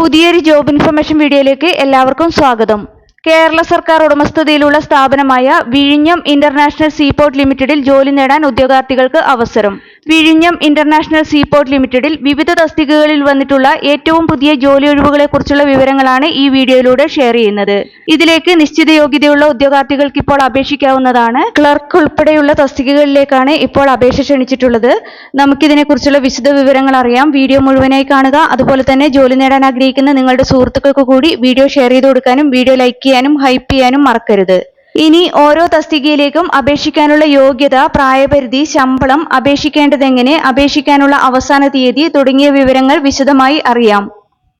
പുതിയൊരു job information വീഡിയോയിലേക്ക് എല്ലാവർക്കും സ്വാഗതം. കേരള സർക്കാർ ഉടമസ്ഥതയിലുള്ള സ്ഥാപനമായ വിഴിഞ്ഞം ഇന്റർനാഷണൽ സീപോർട്ട് ലിമിറ്റഡിൽ ജോലി നേടാൻ ഉദ്യോഗാർത്ഥികൾക്ക് അവസരം. വിഴിഞ്ഞം ഇന്റർനാഷണൽ സീപോർട്ട് ലിമിറ്റഡിൽ വിവിധ തസ്തികകളിൽ വന്നിട്ടുള്ള ഏറ്റവും പുതിയ ജോലി ഒഴിവുകളെ കുറിച്ചുള്ള വിവരങ്ങളാണ് ഈ വീഡിയോയിലൂടെ ഷെയർ ചെയ്യുന്നത്. ഇതിലേക്ക് നിശ്ചിത യോഗ്യതയുള്ള ഉദ്യോഗാർത്ഥികൾക്ക് ഇപ്പോൾ അപേക്ഷിക്കാവുന്നതാണ്. ക്ലർക്ക് ഉൾപ്പെടെയുള്ള തസ്തികകളിലേക്കാണ് ഇപ്പോൾ അപേക്ഷ ക്ഷണിച്ചിട്ടുള്ളത്. നമുക്കിതിനെക്കുറിച്ചുള്ള വിശദ വിവരങ്ങൾ അറിയാം. വീഡിയോ മുഴുവനായി കാണുക. അതുപോലെ തന്നെ ജോലി നേടാൻ ആഗ്രഹിക്കുന്ന നിങ്ങളുടെ സുഹൃത്തുക്കൾക്ക് കൂടി വീഡിയോ ഷെയർ ചെയ്ത് കൊടുക്കാനും വീഡിയോ ലൈക്ക് ചെയ്യാനും ഹൈപ്പ് ചെയ്യാനും മറക്കരുത്. ഇനി ഓരോ തസ്തികയിലേക്കും അപേക്ഷിക്കാനുള്ള യോഗ്യത പ്രായപരിധി ശമ്പളം അപേക്ഷിക്കേണ്ടതെങ്ങനെ അപേക്ഷിക്കാനുള്ള അവസാന തീയതി തുടങ്ങിയ വിവരങ്ങൾ വിശദമായി അറിയാം.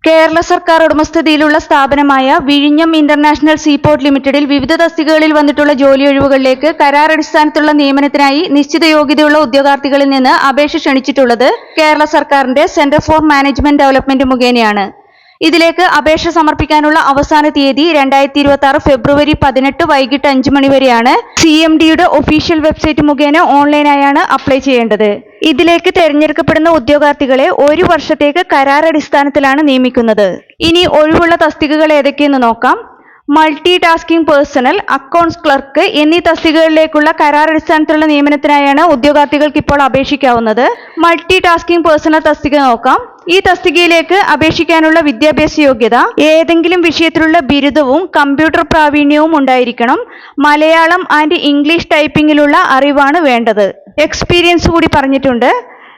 കേരള സർക്കാർ ഉടമസ്ഥതയിലുള്ള സ്ഥാപനമായ വിഴിഞ്ഞം ഇന്റർനാഷണൽ സീപോർട്ട് ലിമിറ്റഡിൽ വിവിധ തസ്തികകളിൽ വന്നിട്ടുള്ള ജോലി ഒഴിവുകളിലേക്ക് കരാർ അടിസ്ഥാനത്തിലുള്ള നിയമനത്തിനായി നിശ്ചിത യോഗ്യതയുള്ള ഉദ്യോഗാർത്ഥികളിൽ നിന്ന് അപേക്ഷ ക്ഷണിച്ചിട്ടുള്ളത് കേരള സർക്കാരിന്റെ സെന്റർ ഫോർ മാനേജ്മെന്റ് ഡെവലപ്മെന്റ് മുഖേനയാണ്. ഇതിലേക്ക് അപേക്ഷ സമർപ്പിക്കാനുള്ള അവസാന തീയതി രണ്ടായിരത്തി ഇരുപത്തി ആറ് ഫെബ്രുവരി പതിനെട്ട് വൈകിട്ട് അഞ്ചു മണി വരെയാണ്. സി എം ഡിയുടെ ഒഫീഷ്യൽ വെബ്സൈറ്റ് മുഖേന ഓൺലൈനായാണ് അപ്ലൈ ചെയ്യേണ്ടത്. ഇതിലേക്ക് തെരഞ്ഞെടുക്കപ്പെടുന്ന ഉദ്യോഗാർത്ഥികളെ ഒരു വർഷത്തേക്ക് കരാർ അടിസ്ഥാനത്തിലാണ് നിയമിക്കുന്നത്. ഇനി ഒഴിവുള്ള തസ്തികകൾ ഏതൊക്കെയെന്ന് നോക്കാം. Multi tasking personnel accounts clerk എന്നീ തസ്തികകളിലേക്കുള്ള കരാർ അടിസ്ഥാനത്തിലുള്ള നിയമനത്തിനായാണ് ഉദ്യോഗാർത്ഥികൾക്ക് ഇപ്പോൾ അപേക്ഷിക്കാവുന്നത്. മൾട്ടി ടാസ്കിംഗ് പേഴ്സണൽ തസ്തിക നോക്കാം. ഈ തസ്തികയിലേക്ക് അപേക്ഷിക്കാനുള്ള വിദ്യാഭ്യാസ യോഗ്യത ഏതെങ്കിലും വിഷയത്തിലുള്ള ബിരുദവും കമ്പ്യൂട്ടർ പ്രാവീണ്യവും ഉണ്ടായിരിക്കണം. മലയാളം ആൻഡ് ഇംഗ്ലീഷ് ടൈപ്പിംഗിലുള്ള അറിവാണ് വേണ്ടത്. എക്സ്പീരിയൻസ് കൂടി പറഞ്ഞിട്ടുണ്ട്.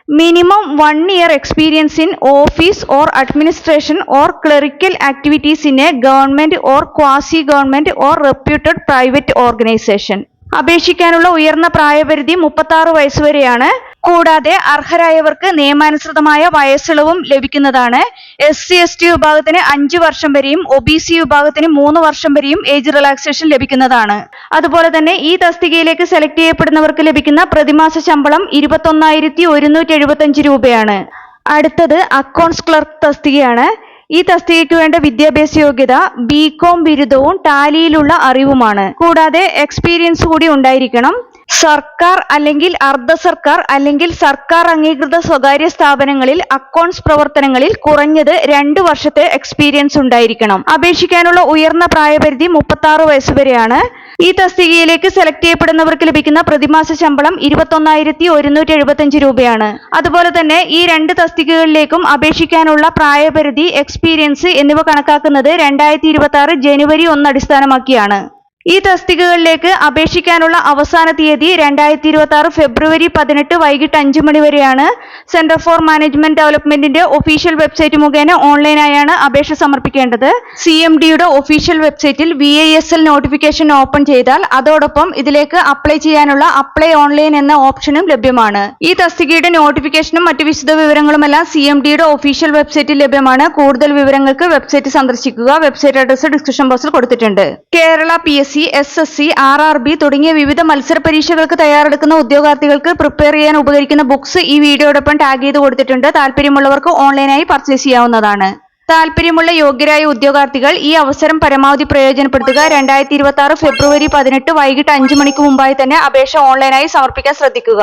Minimum one year experience in office or administration or clerical activities in a government or quasi government or reputed private organisation. അപേക്ഷിക്കാനുള്ള ഉയർന്ന പ്രായപരിധി മുപ്പത്തി ആറ് വയസ്സ് വരെയാണ്. കൂടാതെ അർഹരായവർക്ക് നിയമാനുസൃതമായ വയസ്സിളവും ലഭിക്കുന്നതാണ്. എസ് സി എസ് ടി വിഭാഗത്തിന് അഞ്ചു വർഷം വരെയും ഒ ബി സി വിഭാഗത്തിന് മൂന്ന് വർഷം വരെയും ഏജ് റിലാക്സേഷൻ ലഭിക്കുന്നതാണ്. അതുപോലെ തന്നെ ഈ തസ്തികയിലേക്ക് സെലക്ട് ചെയ്യപ്പെടുന്നവർക്ക് ലഭിക്കുന്ന പ്രതിമാസ ശമ്പളം ഇരുപത്തൊന്നായിരത്തി ഒരുന്നൂറ്റി എഴുപത്തഞ്ച് രൂപയാണ്. അടുത്തത് അക്കൗണ്ട്സ് ക്ലർക്ക് തസ്തികയാണ്. ഈ തസ്തികയ്ക്ക് വേണ്ട വിദ്യാഭ്യാസ യോഗ്യത ബി കോം ബിരുദവും ടാലിയിലുള്ള അറിവുമാണ്. കൂടാതെ എക്സ്പീരിയൻസ് കൂടി ഉണ്ടായിരിക്കണം. സർക്കാർ അല്ലെങ്കിൽ അർദ്ധ സർക്കാർ അല്ലെങ്കിൽ സർക്കാർ അംഗീകൃത സ്വകാര്യ സ്ഥാപനങ്ങളിൽ അക്കൗണ്ട്സ് പ്രവർത്തനങ്ങളിൽ കുറഞ്ഞത് രണ്ട് വർഷത്തെ എക്സ്പീരിയൻസ് ഉണ്ടായിരിക്കണം. അപേക്ഷിക്കാനുള്ള ഉയർന്ന പ്രായപരിധി മുപ്പത്തി ആറ് വരെയാണ്. ഈ തസ്തികയിലേക്ക് സെലക്ട് ചെയ്യപ്പെടുന്നവർക്ക് ലഭിക്കുന്ന പ്രതിമാസ ശമ്പളം ഇരുപത്തൊന്നായിരത്തി ഒരുന്നൂറ്റി എഴുപത്തഞ്ച് രൂപയാണ്. അതുപോലെ തന്നെ ഈ രണ്ട് തസ്തികകളിലേക്കും അപേക്ഷിക്കാനുള്ള പ്രായപരിധി എക്സ്പീരിയൻസ് എന്നിവ കണക്കാക്കുന്നത് രണ്ടായിരത്തി ഇരുപത്തി ആറ് ജനുവരി ഒന്ന് അടിസ്ഥാനമാക്കിയാണ്. ഈ തസ്തികകളിലേക്ക് അപേക്ഷിക്കാനുള്ള അവസാന തീയതി രണ്ടായിരത്തി ഇരുപത്തി ആറ് ഫെബ്രുവരി പതിനെട്ട് വൈകിട്ട് അഞ്ച് മണി വരെയാണ്. സെന്റർ ഫോർ മാനേജ്മെന്റ് ഡെവലപ്മെന്റിന്റെ ഒഫീഷ്യൽ വെബ്സൈറ്റ് മുഖേന ഓൺലൈനായാണ് അപേക്ഷ സമർപ്പിക്കേണ്ടത്. സി എം ഡിയുടെ ഒഫീഷ്യൽ വെബ്സൈറ്റിൽ V I S L notification open ചെയ്താൽ അതോടൊപ്പം ഇതിലേക്ക് അപ്ലൈ ചെയ്യാനുള്ള അപ്ലൈ ഓൺലൈൻ എന്ന ഓപ്ഷനും ലഭ്യമാണ്. ഈ തസ്തികയുടെ നോട്ടിഫിക്കേഷനും മറ്റു വിശദ വിവരങ്ങളുമെല്ലാം സി എം ഡിയുടെ ഒഫീഷ്യൽ വെബ്സൈറ്റിൽ ലഭ്യമാണ്. കൂടുതൽ വിവരങ്ങൾക്ക് വെബ്സൈറ്റ് സന്ദർശിക്കുക. വെബ്സൈറ്റ് അഡ്രസ് ഡിസ്ക്രിപ്ഷൻ ബോക്സിൽ കൊടുത്തിട്ടുണ്ട്. Kerala P S C S S C R R B തുടങ്ങിയ വിവിധ മത്സര പരീക്ഷകൾക്ക് തയ്യാറെടുക്കുന്ന ഉദ്യോഗാർത്ഥികൾക്ക് പ്രിപ്പയർ ചെയ്യാൻ ഉപകരിക്കുന്ന ബുക്സ് ഈ വീഡിയോടൊപ്പം ടാഗ് ചെയ്ത് കൊടുത്തിട്ടുണ്ട്. താല്പര്യമുള്ളവർക്ക് ഓൺലൈനായി പർച്ചേസ് ചെയ്യാവുന്നതാണ്. താല്പര്യമുള്ള യോഗ്യരായ ഉദ്യോഗാർത്ഥികൾ ഈ അവസരം പരമാവധി പ്രയോജനപ്പെടുത്തുക. രണ്ടായിരത്തി ഇരുപത്തി ആറ് ഫെബ്രുവരി പതിനെട്ട് വൈകിട്ട് അഞ്ച് മണിക്ക് മുമ്പായി തന്നെ അപേക്ഷ ഓൺലൈനായി സമർപ്പിക്കാൻ ശ്രദ്ധിക്കുക.